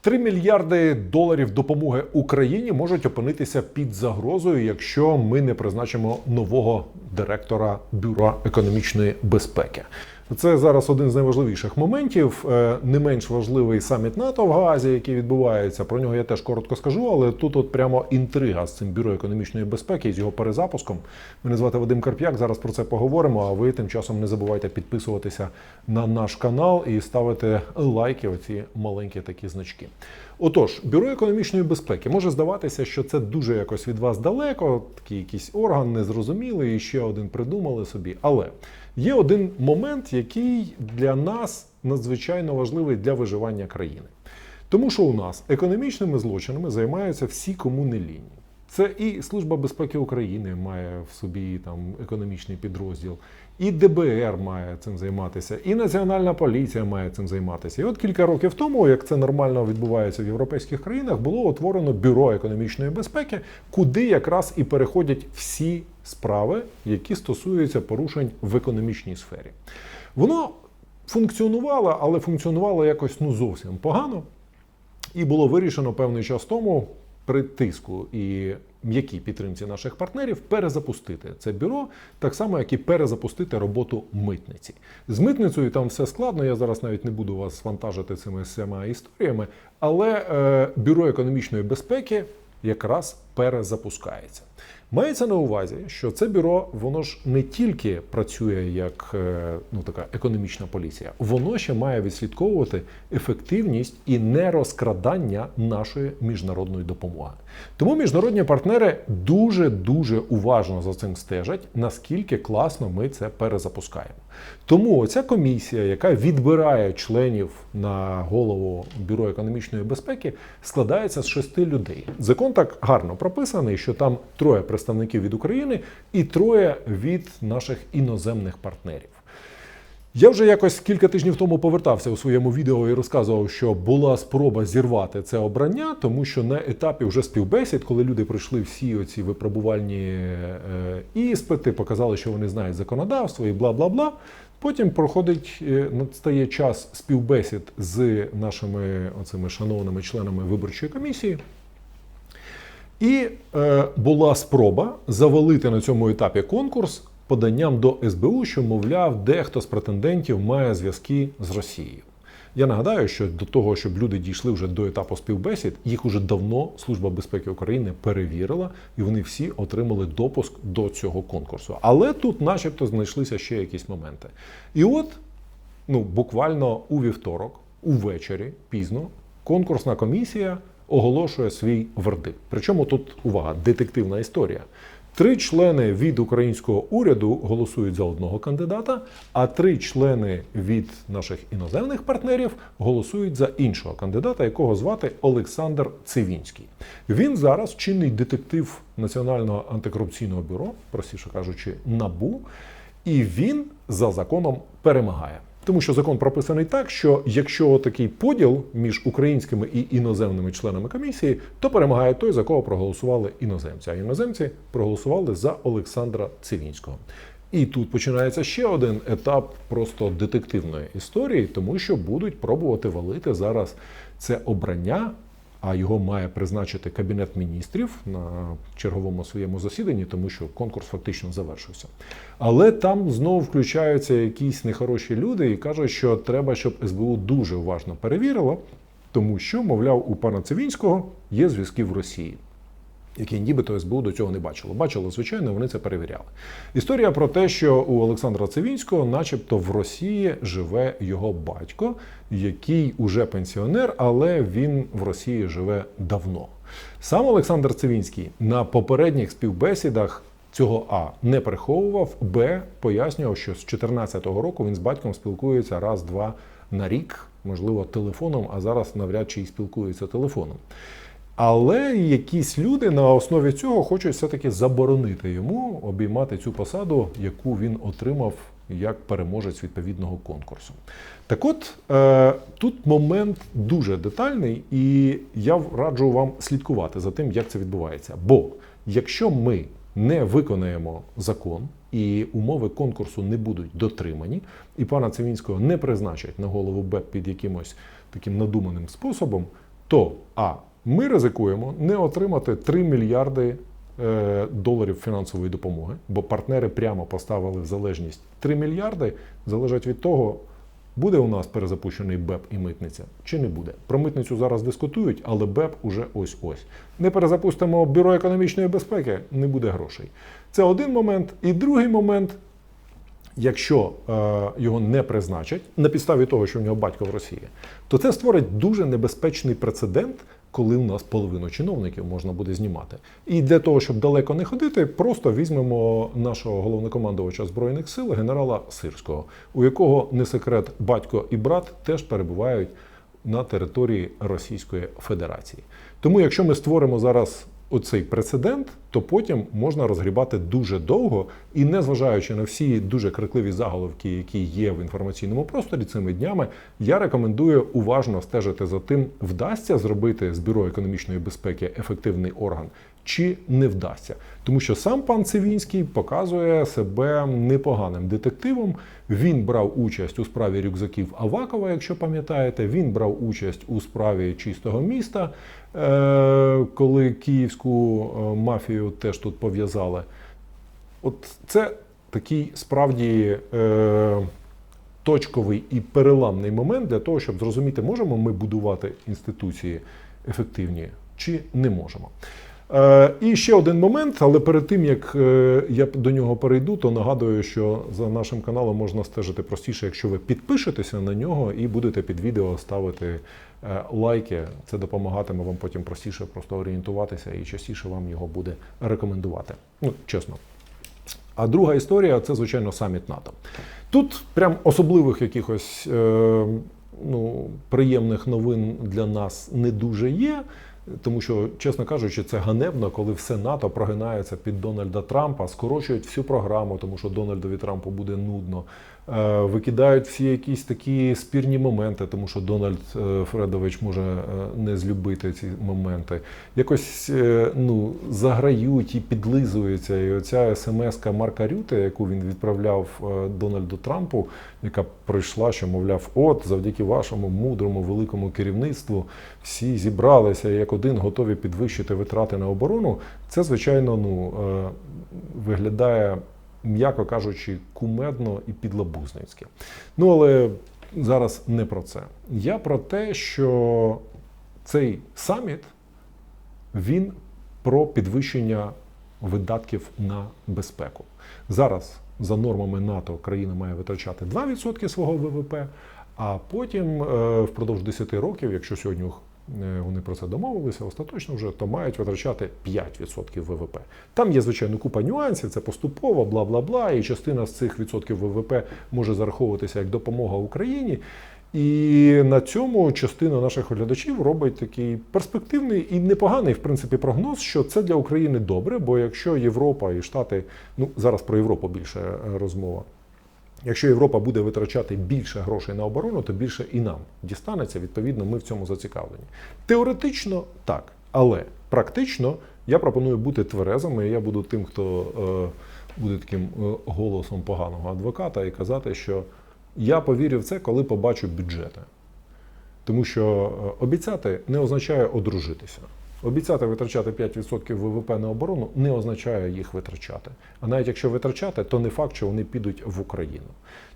3 мільярди доларів допомоги Україні можуть опинитися під загрозою, якщо ми не призначимо нового директора бюро економічної безпеки. Це зараз один з найважливіших моментів. Е, Не менш важливий саміт НАТО в Гаазі, який відбувається. Про нього я теж коротко скажу, але тут от прямо інтрига з цим бюро економічної безпеки з його перезапуском. Мене звати Вадим Карп'як. Зараз про це поговоримо. А ви тим часом не забувайте підписуватися на наш канал і ставити лайки. Оці маленькі такі значки. Отож, бюро економічної безпеки може здаватися, що це дуже якось від вас далеко, такий якийсь орган незрозумілий, і ще один придумали собі. Але є один момент, який для нас надзвичайно важливий для виживання країни. Тому що у нас економічними злочинами займаються всі, кому не лінь. Це і Служба безпеки України має в собі там економічний підрозділ, і ДБР має цим займатися, і Національна поліція має цим займатися. І от кілька років тому, як це нормально відбувається в європейських країнах, було утворено бюро економічної безпеки, куди якраз і переходять всі справи, які стосуються порушень в економічній сфері. Воно функціонувало, але функціонувало якось ну зовсім погано. І було вирішено певний час тому при тиску і м'якій підтримці наших партнерів перезапустити це бюро, так само, як і перезапустити роботу митниці. З митницею там все складно. Я зараз навіть не буду вас вантажити цими всіма історіями, але е, бюро економічної безпеки якраз перезапускається. Мається на увазі, що це бюро воно ж не тільки працює як е, ну така економічна поліція, воно ще має відслідковувати ефективність і нерозкрадання нашої міжнародної допомоги. Тому міжнародні партнери дуже дуже уважно за цим стежать, наскільки класно ми це перезапускаємо. Тому ця комісія, яка відбирає членів на голову бюро економічної безпеки, складається з шести людей. Закон так гарно прописаний, що там троє представників від України і троє від наших іноземних партнерів. Я вже якось кілька тижнів тому повертався у своєму відео і розказував, що була спроба зірвати це обрання, тому що на етапі вже співбесід, коли люди пройшли всі оці випробувальні е, іспити, показали, що вони знають законодавство і бла бла бла. Потім проходить е, настає час співбесід з нашими оцими шановними членами виборчої комісії. І е, була спроба завалити на цьому етапі конкурс поданням до СБУ, що, мовляв, дехто з претендентів має зв'язки з Росією. Я нагадаю, що до того, щоб люди дійшли вже до етапу співбесід, їх уже давно Служба безпеки України перевірила, і вони всі отримали допуск до цього конкурсу. Але тут, начебто, знайшлися ще якісь моменти. І от, ну, буквально у вівторок, увечері, пізно, конкурсна комісія оголошує свій вердикт. Причому тут увага, детективна історія. Три члени від українського уряду голосують за одного кандидата, а три члени від наших іноземних партнерів голосують за іншого кандидата, якого звати Олександр Цивінський. Він зараз чинний детектив Національного антикорупційного бюро, простіше кажучи, НАБУ, і він за законом перемагає. Тому що закон прописаний так, що якщо такий поділ між українськими і іноземними членами комісії, то перемагає той, за кого проголосували іноземці. А іноземці проголосували за Олександра Цивінського. І тут починається ще один етап просто детективної історії, тому що будуть пробувати валити зараз це обрання. А його має призначити кабінет міністрів на черговому своєму засіданні, тому що конкурс фактично завершився. Але там знову включаються якісь нехороші люди і кажуть, що треба, щоб СБУ дуже уважно перевірило, тому що, мовляв, у пана Цивінського є зв'язки в Росії. Які нібито СБУ до цього не бачило. Бачило, звичайно, вони це перевіряли. Історія про те, що у Олександра Цивінського, начебто, в Росії живе його батько, який уже пенсіонер, але він в Росії живе давно. Сам Олександр Цивінський на попередніх співбесідах цього А не приховував, Б пояснював, що з 2014 року він з батьком спілкується раз-два на рік, можливо, телефоном, а зараз навряд чи й спілкується телефоном. Але якісь люди на основі цього хочуть все-таки заборонити йому обіймати цю посаду, яку він отримав як переможець відповідного конкурсу. Так от е, тут момент дуже детальний, і я раджу вам слідкувати за тим, як це відбувається. Бо якщо ми не виконаємо закон і умови конкурсу не будуть дотримані, і пана Цивінського не призначать на голову БЕП під якимось таким надуманим способом, то а ми ризикуємо не отримати 3 мільярди е, доларів фінансової допомоги, бо партнери прямо поставили в залежність 3 мільярди, залежать від того. Буде у нас перезапущений БЕП і митниця чи не буде? Про митницю зараз дискутують, але БЕП уже ось-ось. Не перезапустимо бюро економічної безпеки, не буде грошей. Це один момент. І другий момент, якщо е, його не призначать на підставі того, що в нього батько в Росії, то це створить дуже небезпечний прецедент, коли у нас половину чиновників можна буде знімати. І для того, щоб далеко не ходити, просто візьмемо нашого головнокомандувача збройних сил, генерала Сирського, у якого не секрет батько і брат теж перебувають на території Російської Федерації. Тому, якщо ми створимо зараз оцей прецедент, то потім можна розгрібати дуже довго і, незважаючи на всі дуже крикливі заголовки, які є в інформаційному просторі цими днями, я рекомендую уважно стежити за тим, вдасться зробити з бюро економічної безпеки ефективний орган. Чи не вдасться, тому що сам пан Цивінський показує себе непоганим детективом. Він брав участь у справі рюкзаків Авакова, якщо пам'ятаєте. Він брав участь у справі чистого міста, е, коли київську е, мафію теж тут пов'язали. От це такий справді е, точковий і переламний момент для того, щоб зрозуміти, можемо ми будувати інституції ефективні чи не можемо. Е, і ще один момент, але перед тим як е, я до нього перейду, то нагадую, що за нашим каналом можна стежити простіше, якщо ви підпишетеся на нього і будете під відео ставити е, лайки. Це допомагатиме вам потім простіше просто орієнтуватися і частіше вам його буде рекомендувати. Ну, чесно. А друга історія це, звичайно, саміт НАТО. Тут прям особливих якихось ну, приємних новин для нас не дуже є. Тому що, чесно кажучи, це ганебно, коли все НАТО прогинається під Дональда Трампа, скорочують всю програму, тому що Дональдові Трампу буде нудно. Е, Викидають всі якісь такі спірні моменти, тому що Дональд е, Фредович може е, не злюбити ці моменти. Якось ну, заграють і підлизуються. І оця смс-ка Марка Рюте, яку він відправляв Дональду Трампу, яка прийшла, що мовляв, от завдяки вашому мудрому великому керівництву всі зібралися як один готові підвищити витрати на оборону. Це звичайно ну виглядає, м'яко кажучи, кумедно і підлабузницьки. Ну але зараз не про це. Я про те, що цей саміт він про підвищення видатків на безпеку. Зараз за нормами НАТО країна має витрачати 2% свого ВВП, а потім е, впродовж 10 років, якщо сьогодні вони про це домовилися, остаточно вже то мають витрачати 5% ВВП. Там є звичайно купа нюансів, це поступово, бла бла бла. І частина з цих відсотків ВВП може зараховуватися як допомога Україні. І на цьому частина наших глядачів робить такий перспективний і непоганий, в принципі, прогноз, що це для України добре, бо якщо Європа і Штати, ну зараз про Європу більше е, розмова. Якщо Європа буде витрачати більше грошей на оборону, то більше і нам дістанеться. Відповідно, ми в цьому зацікавлені. Теоретично так, але практично я пропоную бути тверезими. і Я буду тим, хто е, буде таким е, голосом поганого адвоката і казати, що я повірю в це, коли побачу бюджети. Тому що е, обіцяти не означає одружитися. Обіцяти витрачати 5% ВВП на оборону не означає їх витрачати. А навіть якщо витрачати, то не факт, що вони підуть в Україну.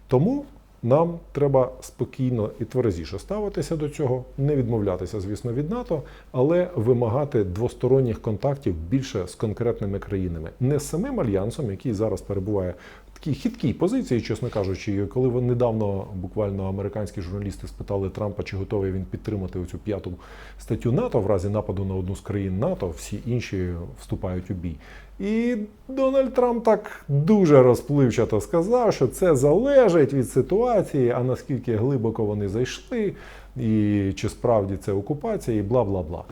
Тому нам треба спокійно і тверезіше ставитися до цього, не відмовлятися, звісно, від НАТО, але вимагати двосторонніх контактів більше з конкретними країнами, не з самим альянсом, який зараз перебуває такій хиткій позиції, чесно кажучи, коли ви недавно буквально американські журналісти спитали Трампа, чи готовий він підтримати оцю п'яту статтю НАТО в разі нападу на одну з країн НАТО, всі інші вступають у бій. І Дональд Трамп так дуже розпливчато сказав, що це залежить від ситуації, а наскільки глибоко вони зайшли, і чи справді це окупація, і бла бла бла.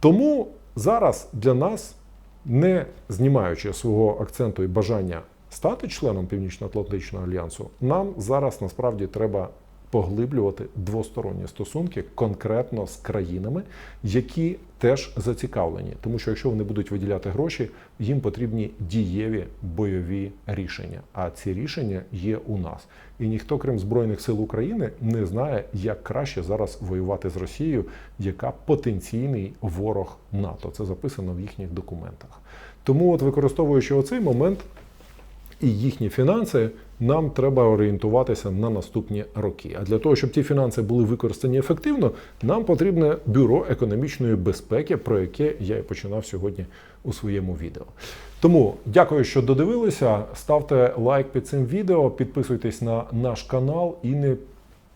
Тому зараз для нас, не знімаючи свого акценту і бажання стати членом Північно-Атлантичного альянсу, нам зараз насправді треба поглиблювати двосторонні стосунки конкретно з країнами, які теж зацікавлені. Тому що якщо вони будуть виділяти гроші, їм потрібні дієві бойові рішення. А ці рішення є у нас. І ніхто, крім Збройних сил України, не знає, як краще зараз воювати з Росією, яка потенційний ворог НАТО. Це записано в їхніх документах. Тому, от використовуючи оцей момент, і їхні фінанси, нам треба орієнтуватися на наступні роки. А для того, щоб ці фінанси були використані ефективно, нам потрібне бюро економічної безпеки, про яке я і починав сьогодні у своєму відео. Тому дякую, що додивилися. Ставте лайк під цим відео, підписуйтесь на наш канал і не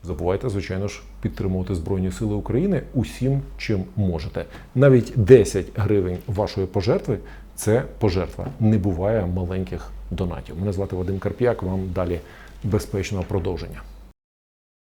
забувайте, звичайно ж, підтримувати Збройні Сили України усім, чим можете. Навіть 10 гривень вашої пожертви це пожертва. Не буває маленьких донатів. Мене звати Вадим Карп'як. Вам далі безпечного продовження.